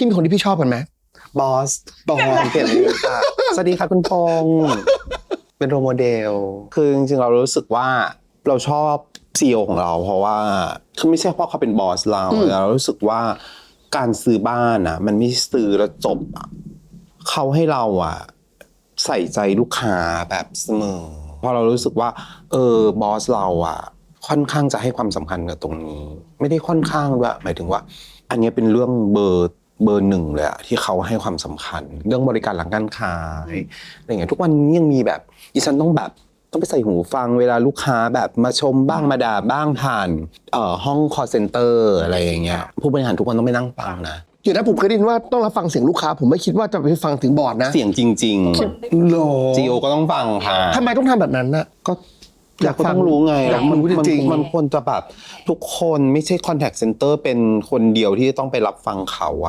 พี่มีคนที่พี่ชอบกันไหมบอสบอสเปลี่ยนเลยค่ะสวัสดีค่ะคุณปองเป็นโรลโมเดล คือจริงๆเรารู้สึกว่าเราชอบซีอของเรา เพราะว่าคือไม่ใช่เพราะเขาเป็นบอสเราอืมแต่เรารู้สึกว่าการซื้อบ้านอะ มันไม่ใช่ซื้อแล้วจบอะเขาให้เราอะ ใส่ใจลูกค้าแบบเสมอเพราะเรารู้สึกว่า เออบอสเราอะ ค่อนข้างจะให้ความสำคัญกับตรงนี้ ไม่ได้ค่อนข้างด้วยหมายถึงว่า อันเนี้ยเป็นเรื่องเบอร์ เบอร์หนึ่งเลยอะที่เขาให้ความสำคัญ เรื่องบริการหลังการขายอะไรเงี้ยทุกวันนี้ยังมีแบบดิฉันต้องแบบต้องไปใส่หูฟังเวลาลูกค้าแบบมาชมบ้างมาด่าบ้างผ่านเอ่อห้อง call center อะไรอย่างเงี้ยผู้บริหารทุกคนต้องไปนั่งฟังนะเดี๋ยวนะผมเคยได้ยินว่าต้องรับฟังเสียงลูกค้า ผมไม่คิดว่าจะไปฟังถึงบอร์ดนะ เสียงจริงโลๆจีโอก็ต้องฟังค่ะทำไมต้องทำแบบนั้นน่ะก็อยากก็ฟังต้องรู้ไงอยากรู้มันจริงๆมันควรจะแบบทุกคนไม่ใช่ contact center เป็นคนเดียวที่ต้องไปรับฟังเขาอะ